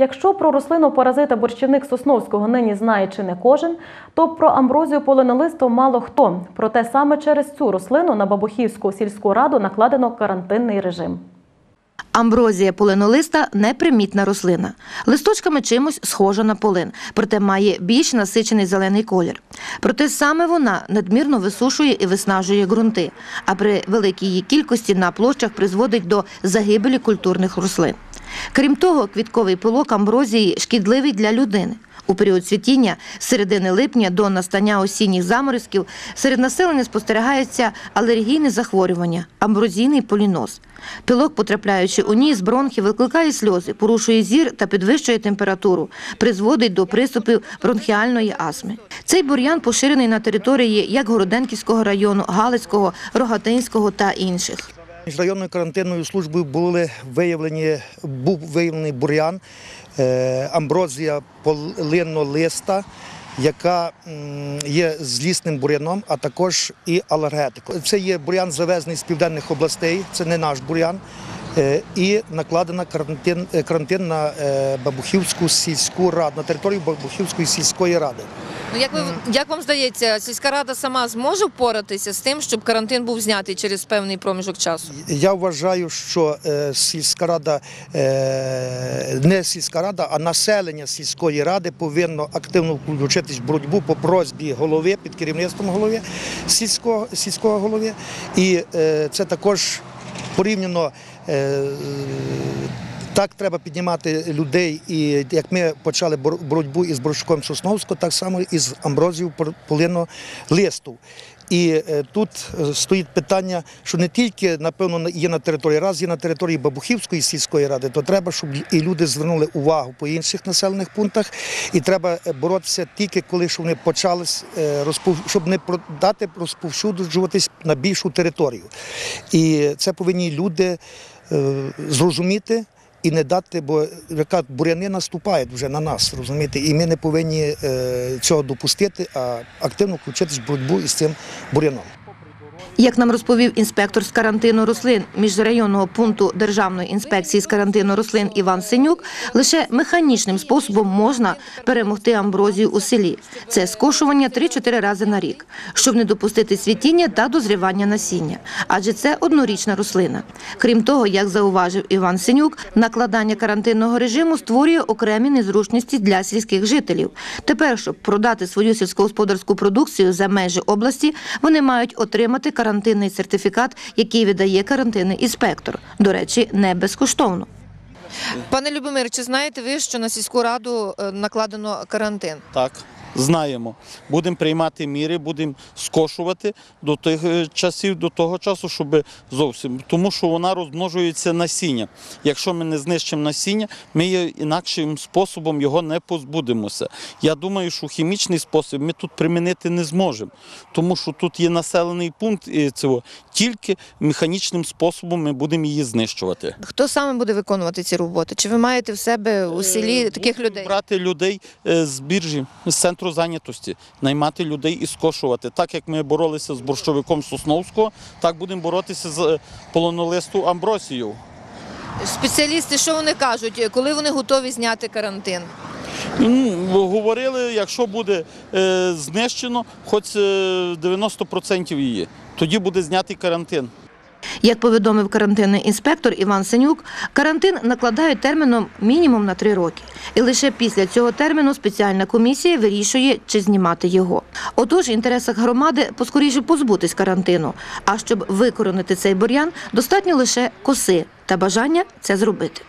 Якщо про рослину паразита борщівник Сосновського нині знає чи не кожен, то про амброзію полинолисту мало хто. Проте саме через цю рослину на Бабухівську сільську раду накладено карантинний режим. Амброзія полинолиста непримітна рослина. Листочками чимось схожа на полин, проте має більш насичений зелений колір. Проте саме вона надмірно висушує і виснажує ґрунти, а при великій її кількості на площах призводить до загибелі культурних рослин. Крім того, квітковий пилок амброзії шкідливий для людини. У період цвітіння з середини липня до настання осінніх заморозків серед населення спостерігається алергійне захворювання амброзійний поліноз. Пилок, потрапляючи у ніс, бронхи, викликає сльози, порушує зір та підвищує температуру, призводить до приступів бронхіальної астми. Цей бур'ян поширений на території як Городенківського району, Галицького, Рогатинського та інших. Міжрайонною карантинною службою були виявлені, був виявлений бур'ян, е, амброзія полинолиста, яка є злісним бур'яном, а також і алергетиком. Це є бур'ян завезений з південних областей, це не наш бур'ян. е, І накладена карантин, е, карантин на Бабухівську сільську раду, на територію Бабухівської сільської ради. Ну як ви як вам здається, сільська рада сама зможе впоратися з тим, щоб карантин був знятий через певний проміжок часу? Я вважаю, що е, сільська рада, е, не сільська рада, а населення сільської ради повинно активно включитись в боротьбу по просьбі голови під керівництвом голови сільського, сільського голови. І е, це також порівняно. е, так треба піднімати людей, і як ми почали боротьбу із Борщуком Сосновського, так само і з амброзією полино листу. І е, тут е, стоїть питання, що не тільки, напевно, є на території, раз є на території Бабухівської сільської ради, то треба, щоб і люди звернули увагу по інших населених пунктах. І треба е, боротися тільки коли щоб вони почали щоб не дати розповсюджуватись на більшу територію. І це повинні люди зрозуміти. І не дати, бо яка буряни наступають вже на нас, розумієте, і ми не повинні е, цього допустити, а активно включитись в боротьбу із цим буряном. Як нам розповів інспектор з карантину рослин міжрайонного пункту Державної інспекції з карантину рослин Іван Синюк, лише механічним способом можна перемогти амброзію у селі. Це скошування 3-4 рази на рік, щоб не допустити цвітіння та дозрівання насіння. Адже це однорічна рослина. Крім того, як зауважив Іван Синюк, накладання карантинного режиму створює окремі незручності для сільських жителів. Тепер, щоб продати свою сільськогосподарську продукцію за межі області, вони мають отримати карантинний сертифікат, який видає карантинний інспектор. До речі, не безкоштовно. Пане Любомир, чи знаєте ви, що на сільську раду е, накладено карантин? Так, знаємо. Будемо приймати міри, будемо скошувати до тих е, часів, до того часу, щоб зовсім. Тому що вона розмножується насіння. Якщо ми не знищимо насіння, ми інакшим способом його не позбудемося. Я думаю, що хімічний спосіб ми тут примінити не зможемо, тому що тут є населений пункт цього. Тільки механічним способом ми будемо її знищувати. Хто саме буде виконувати ці роботи? Чи ви маєте в себе у селі таких людей? Брати людей е, з біржі, з центру зайнятості, наймати людей і скошувати. Так як ми боролися з борщовиком Сосновського, так будемо боротися з е, полонолисту Амбросією. Спеціалісти, що вони кажуть, коли вони готові зняти карантин? Говорили, якщо буде е, знищено хоч е, 90% її, тоді буде знятий карантин. Як повідомив карантинний інспектор Іван Синюк, карантин накладають терміном мінімум на три роки. І лише після цього терміну спеціальна комісія вирішує, чи знімати його. Отож, в інтересах громади поскоріше позбутись карантину. А щоб викоронити цей бур'ян, достатньо лише коси та бажання це зробити.